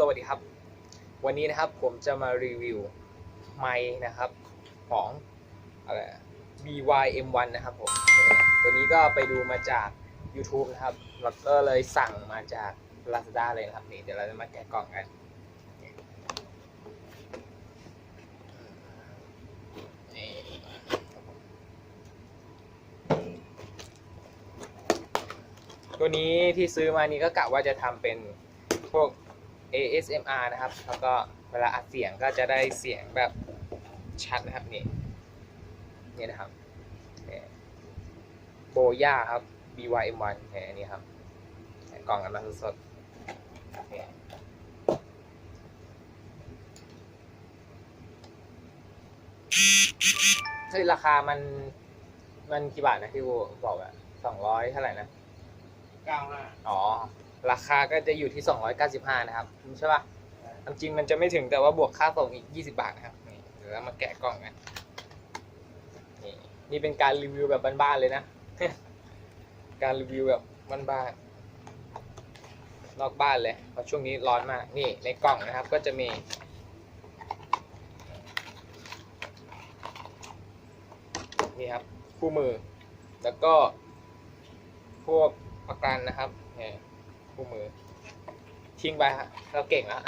สวัสดีครับ วันนี้นะครับผมจะมารีวิวไม้นะครับของอะไร BYM1 นะครับผม ตัวนี้ก็ไปดูมาจาก YouTube นะครับ แล้วก็เลยสั่งมาจาก Lazada เลยนะครับนี่เดี๋ยวเราจะมาแกะกล่องกันนี่ตัวนี้ที่ซื้อมานี่ก็กะว่าจะทำเป็นพวก ASMR นะครับ แล้วก็เวลาอัดเสียงก็จะได้เสียงแบบชัดนะครับนี่นี่นะครับโบย่าครับ BYM1 เนี่ยอันนี้ครับแกะกล่องกันมาสดๆนี่เฮ้ยราคามันมันกี่บาทนะที่โบบอกอะสองร้อยเท่าไหร่นะเก้าห้าอ๋อ ราคาก็จะอยู่ที่ 295 นะครับใช่ป่ะจริงมันจะไม่ถึงแต่ว่าบวกค่าส่งอีก 20 บาทนะครับนี่เดี๋ยวเรามาแกะกล่องกันนี่นี่เป็นการรีวิวแบบบ้านๆเลยนะ การรีวิวแบบบ้านๆนอกบ้านเลยเพราะช่วงนี้ร้อนมากนี่ในกล่องนะครับก็จะมีนี่ครับคู่มือ แล้วก็พวกประกันนะครับเนี่ย คู่มือ ทิ้งไปฮะเราเก่งแล้ว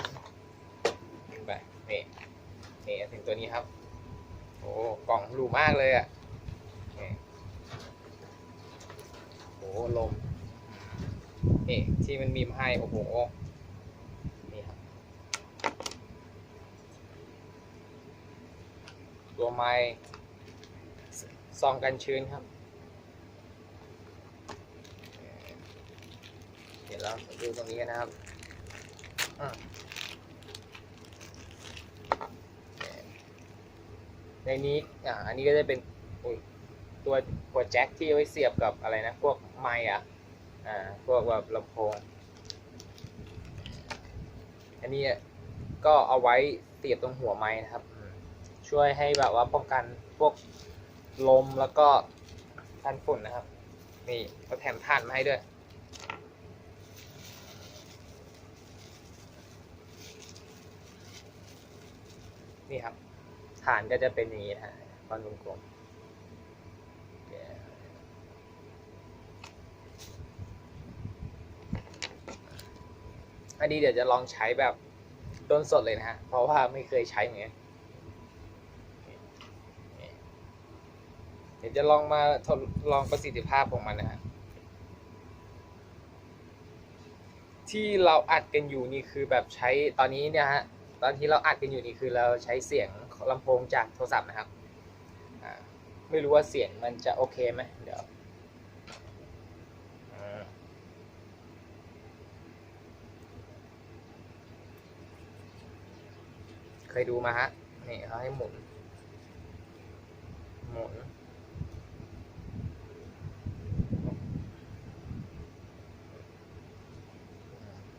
ทิ้งไปนี่นี่ถึงตัวนี้ครับ โอ้กล่องหรูมากเลยอะโอ้ลมนี่ที่มันมีมาให้โอ้โหนี่ครับตัวไม้ซองกันชื้นครับ เดี๋ยวเราดูตรงนี้นะครับในนี้อ่าอันนี้ก็จะเป็นตัวหัวแจ็คที่เอาไว้เสียบกับอะไรนะพวกไมค์อะอ่าพวกแบบลำโพงอันนี้ก็เอาไว้เสียบตรงหัวไม้นะครับ ช่วยให้แบบว่าป้องกันพวกลมแล้วก็กันฝุ่นนะครับ นี่เขาแถมถ่านมาให้ด้วย นี่ครับฐานก็จะเป็นอย่างนี้นะฮะก้อนกลมอันนี้เดี๋ยวจะลองใช้แบบต้นสดเลยนะฮะ เพราะว่าไม่เคยใช้เหมือนกันเดี๋ยวจะลองมาทดลองประสิทธิภาพของมันนะฮะ ที่เราอัดกันอยู่นี่คือแบบใช้ตอนนี้เนี่ยฮะ ตอนที่เราอัดกันอยู่นี่คือเราใช้เสียงลำโพงจากโทรศัพท์นะครับไม่รู้ว่าเสียงมันจะโอเคไหมเดี๋ยวเคยดูมาฮะนี่เขาให้หมุน หมุน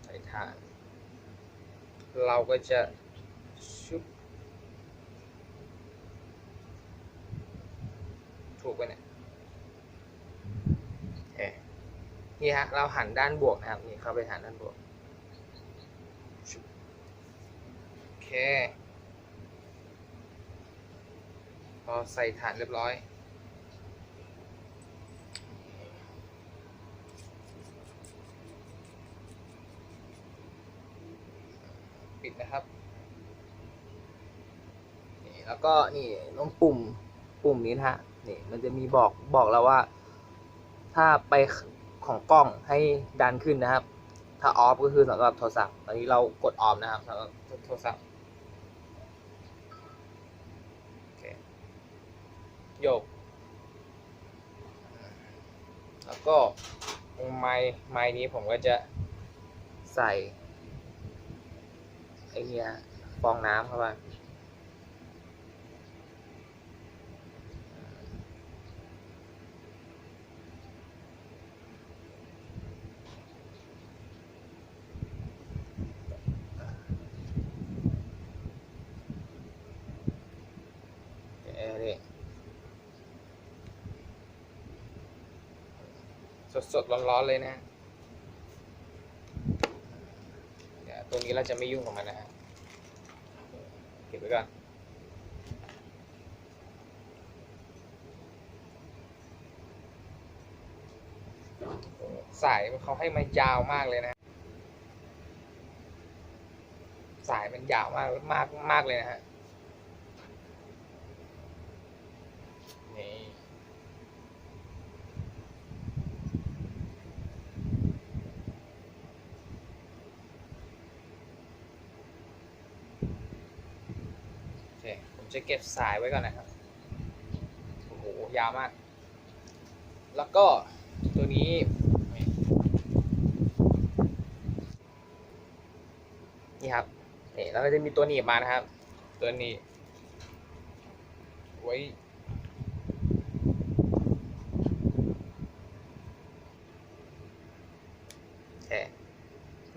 ใส่ถ่าน เราก็จะชุบถูกไปเนี่ยนี่ฮะเราหันด้านบวกนะครับนี่เข้าไปหันด้านบวกโอเคพอใส่ฐานเรียบร้อย นะครับนี่แล้วก็นี่ตรงปุ่มปุ่มนี้นะฮะนี่มันจะมีบอกบอกเราว่า ถ้าไปของกล้องให้ดันขึ้นนะครับ ถ้าออฟก็คือสำหรับโทรศัพท์ตอนนี้เรากดออฟนะครับสำหรับโทรศัพท์โอเคโยก แล้วก็ไม้ไม้นี้ผมก็จะใส่ ไอเนี่ยฟองน้ำเข้าไปเอ๊ะนี่สดๆร้อนๆเลยนะ เดี๋ยว ตรงนี้เราจะไม่ยุ่งกับมันนะฮะเก็บไว้ก่อนสายเขาให้มันยาวมากเลยนะ สายมันยาวมากมากมากเลยนะฮะ นี่ โอเค ผม จะเก็บสายไว้ก่อนนะครับ โอ้โห ยาวมาก แล้วก็ตัวนี้นี่ครับนี่แล้วก็จะมีตัวหนีบมานะครับ ตัวนี้ ไว้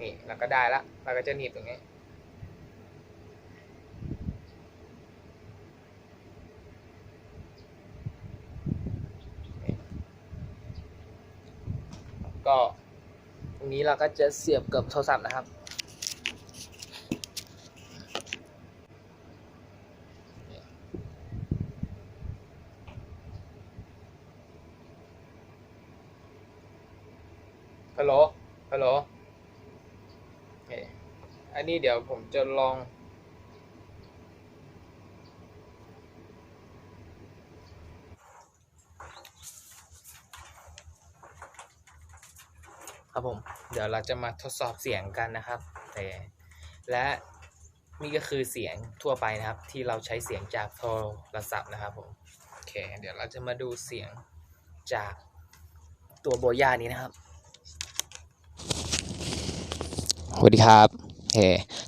นี่เราก็ได้ละเราก็จะหนีบตรงนี้ ก็ตรงนี้เราก็จะเสียบกับโทรศัพท์นะครับ ฮัลโหล ฮัลโหลอันนี้เดี๋ยวผมจะลอง ครับผม เดี๋ยวเราจะมาทดสอบเสียงกันนะครับแต่และนี่ก็คือเสียงทั่วไปนะครับ ที่เราใช้เสียงจากโทรศัพท์นะครับผมโอเค เดี๋ยวเราจะมาดูเสียงจากตัวโบย่านี้นะครับสวัสดีครับโอเค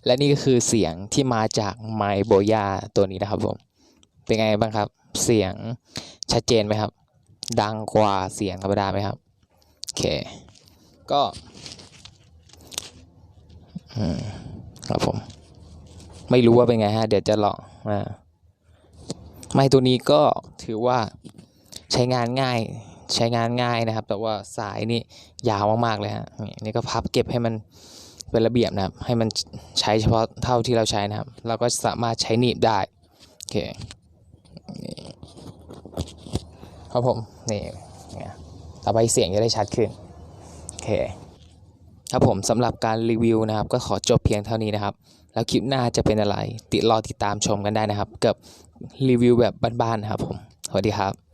และนี่ก็คือเสียงที่มาจากไมโบย่าตัวนี้นะครับผม เป็นไงบ้างครับ เสียงชัดเจนไหมครับ ดังกว่าเสียงธรรมดาไหมครับโอเค ก็อืมครับผม ไม่รู้ว่าเป็นไงฮะ เดี๋ยวจะลองอ่าไม้ตัวนี้ก็ถือว่าใช้งานง่ายใช้งานง่ายนะครับ แต่ว่าสายนี่ยาวมากๆเลยฮะนี่ก็พับเก็บให้มันเป็นระเบียบนะครับ ให้มันใช้เฉพาะเท่าที่เราใช้นะครับ เราก็สามารถใช้หนีบได้โอเคครับผมนี่ต่อไปเสียงจะได้ชัดขึ้น เคครับผมสำหรับการรีวิวนะครับ ก็ขอจบเพียงเท่านี้นะครับ แล้วคลิปหน้าจะเป็นอะไร ติดรอติดตามชมกันได้นะครับ กับรีวิวแบบบ้านๆนะครับผมสวัสดีครับ